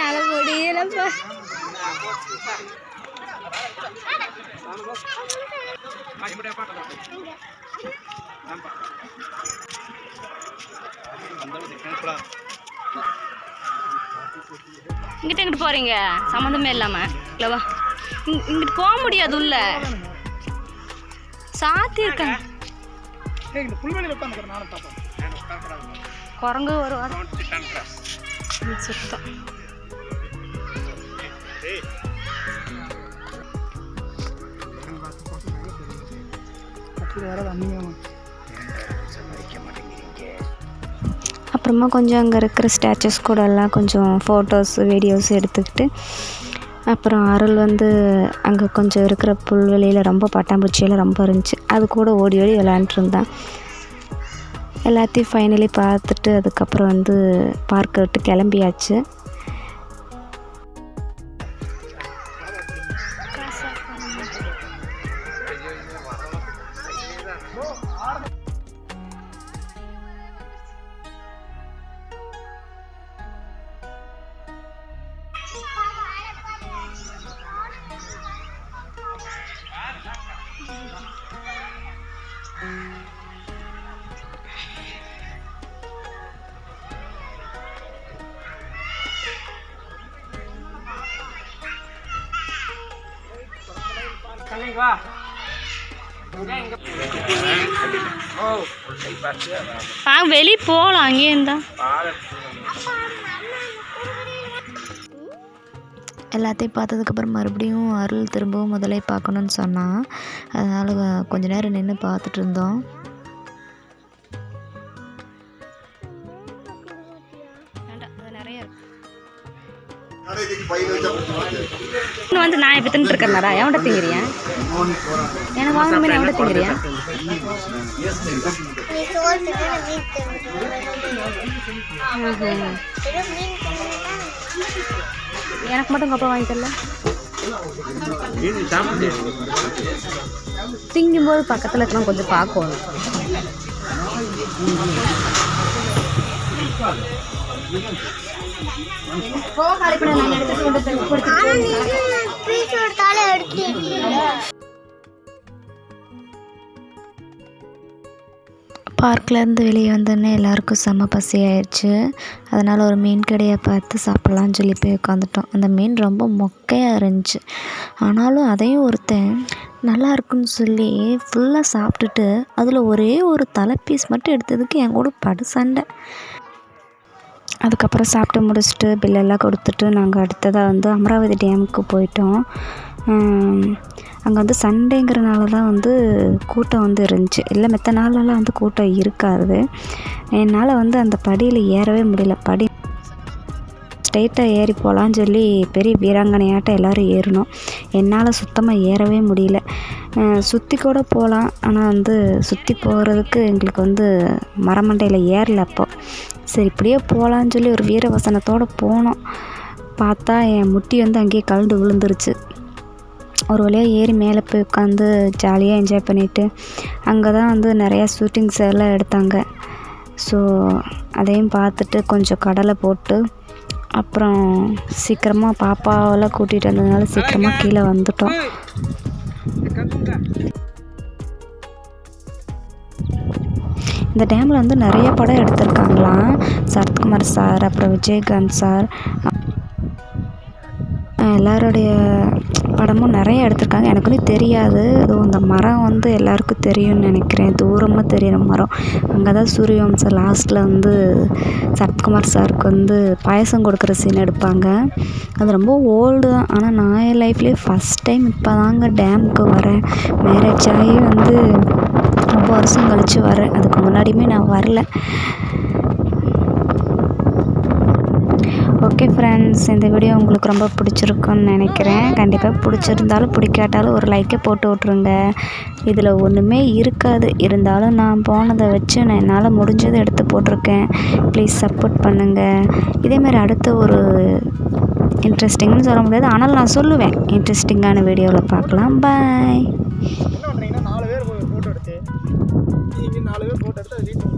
நல்ல முடியலப்பா. இங்கிட்ட இங்கிட்டு போறீங்க? சம்மந்தமே இல்லாம. இல்லவா இங்கிட்டு போக முடியாது உள்ள. சாத்தி குரங்கு ஒரு சுத்தம் அப்புறமா கொஞ்சம் அங்கே இருக்கிற ஸ்டாச்சுஸ் கூட எல்லாம் கொஞ்சம் ஃபோட்டோஸ் வீடியோஸ் எடுத்துக்கிட்டு அப்புறம் அருள் வந்து அங்கே கொஞ்சம் இருக்கிற புல்வெளியில் ரொம்ப பட்டாம்பூச்சியெல்லாம் ரொம்ப இருந்துச்சு. அது கூட ஓடி ஓடி விளையாண்டுருந்தான் எல்லாத்தையும் ஃபைனலி பார்த்துட்டு அதுக்கப்புறம் வந்து பார்க்கை விட்டு கிளம்பியாச்சு. ஆ வெளியே போகலாம் அங்கேயே இருந்தா. எல்லாத்தையும் பார்த்ததுக்கப்புறம் மறுபடியும் அருள் திரும்பவும் முதலே பார்க்கணுன்னு சொன்னான் அதனால் கொஞ்ச நேரம் நின்று பார்த்துட்டு இருந்தோம். நிறைய இருக்கு. வந்து நான் இப்போ தின்ட்டு இருக்கேன்டா எவன்ட திங்கிறியா எனக்கு வாங்கின மீன் எவன்ட திங்கிறியா எனக்கு மட்டும் கப்பா வாங்கி தரல. திங்கும்போது பக்கத்தில் இருக்கலாம் கொஞ்சம் பார்க்கணும். பார்க்லேருந்து வெளியே வந்தோடனே எல்லாருக்கும் செம்ம பசி ஆயிடுச்சு அதனால் ஒரு மீன் கடையை பார்த்து சாப்பிட்லான்னு சொல்லி போய் உட்காந்துட்டோம். அந்த மீன் ரொம்ப மொக்கையாக இருந்துச்சு. ஆனாலும் அதையும் ஒருத்தன் நல்லா இருக்குன்னு சொல்லி ஃபுல்லாக சாப்பிட்டுட்டு அதில் ஒரே ஒரு தலை பீஸ் மட்டும் எடுத்ததுக்கு என் கூட படு சண்டை. அதுக்கப்புறம் சாப்பிட்டு முடிச்சுட்டு பில்லெல்லாம் கொடுத்துட்டு நாங்கள் அடுத்ததாக வந்து அமராவதி டேமுக்கு போயிட்டோம். அங்கே வந்து சண்டேங்கிறனால தான் வந்து கூட்டம் வந்து இருந்துச்சு. இல்லை மற்ற நாளெல்லாம் வந்து கூட்டம் இருக்காது. என்னால் வந்து அந்த படியில் ஏறவே முடியல. படி ஸ்ட்ரெயிட்டாக ஏறி போகலான்னு சொல்லி பெரிய வீராங்கனையாட்டம் எல்லோரும் ஏறினோம். என்னால் சுத்தமாக ஏறவே முடியல. சுற்றி கூட போகலாம் ஆனால் வந்து சுற்றி போகிறதுக்கு எங்களுக்கு வந்து மரமண்டையில் ஏறல அப்போ. சரி இப்படியே போகலான்னு சொல்லி ஒரு வீரவசனத்தோடு போனோம். பார்த்தா என் முட்டி வந்து அங்கேயே கலந்து விழுந்துருச்சு. ஒரு வழியாக ஏறி மேலே போய் உட்காந்து ஜாலியாக என்ஜாய் பண்ணிவிட்டு அங்கே தான் வந்து நிறையா ஷூட்டிங்ஸ் எல்லாம் எடுத்தாங்க. ஸோ அதையும் பார்த்துட்டு கொஞ்சம் கடலை போட்டு அப்புறம் சீக்கிரமாக பாப்பாவெல்லாம் கூட்டிகிட்டு வந்ததுனால சீக்கிரமாக கீழே வந்துட்டோம். இந்த டேமில் வந்து நிறைய படம் எடுத்திருக்காங்களாம். சரத்குமார் சார் அப்புறம் விஜயகாந்த் சார் எல்லாருடைய படமும் நிறைய எடுத்திருக்காங்க. எனக்கு வந்து தெரியாது. அதுவும் அந்த மரம் வந்து எல்லாருக்கும் தெரியும்னு நினைக்கிறேன். தூரமாக தெரியுற மரம். அங்கே தான் சூரியவம்சம் லாஸ்ட்டில் வந்து சரத்குமார் சாருக்கு வந்து பாயசம் கொடுக்குற சீன் எடுப்பாங்க. அது ரொம்ப ஓல்டு தான். ஆனால் நான் என் லைஃப்லேயே ஃபஸ்ட் டைம் இப்போ தாங்க டேமுக்கு வரேன். மேரேஜ் ஆகி வந்து ரொம்ப வருஷம் கழித்து வரேன். அதுக்கு முன்னாடியுமே நான் வரல. ஓகே ஃப்ரெண்ட்ஸ் இந்த வீடியோ உங்களுக்கு ரொம்ப பிடிச்சிருக்குன்னு நினைக்கிறேன். கண்டிப்பாக பிடிச்சிருந்தாலும் பிடிக்காட்டாலும் ஒரு லைக்கை போட்டு விட்ருங்க இதில் ஒன்றுமே இருக்காது. இருந்தாலும் நான் போனதை வச்சு நான் என்னால் முடிஞ்சதை எடுத்து போட்டிருக்கேன். ப்ளீஸ் சப்போர்ட் பண்ணுங்கள் இதேமாதிரி அடுத்த ஒரு இன்ட்ரெஸ்டிங்னு சொல்ல முடியாது. ஆனால் நான் சொல்லுவேன். இன்ட்ரெஸ்டிங்கான வீடியோவில் பார்க்கலாம். பாய் நாலு பேர் ஃபோட்டோ எடுத்து நாலு பேர் ஃபோட்டோ எடுத்து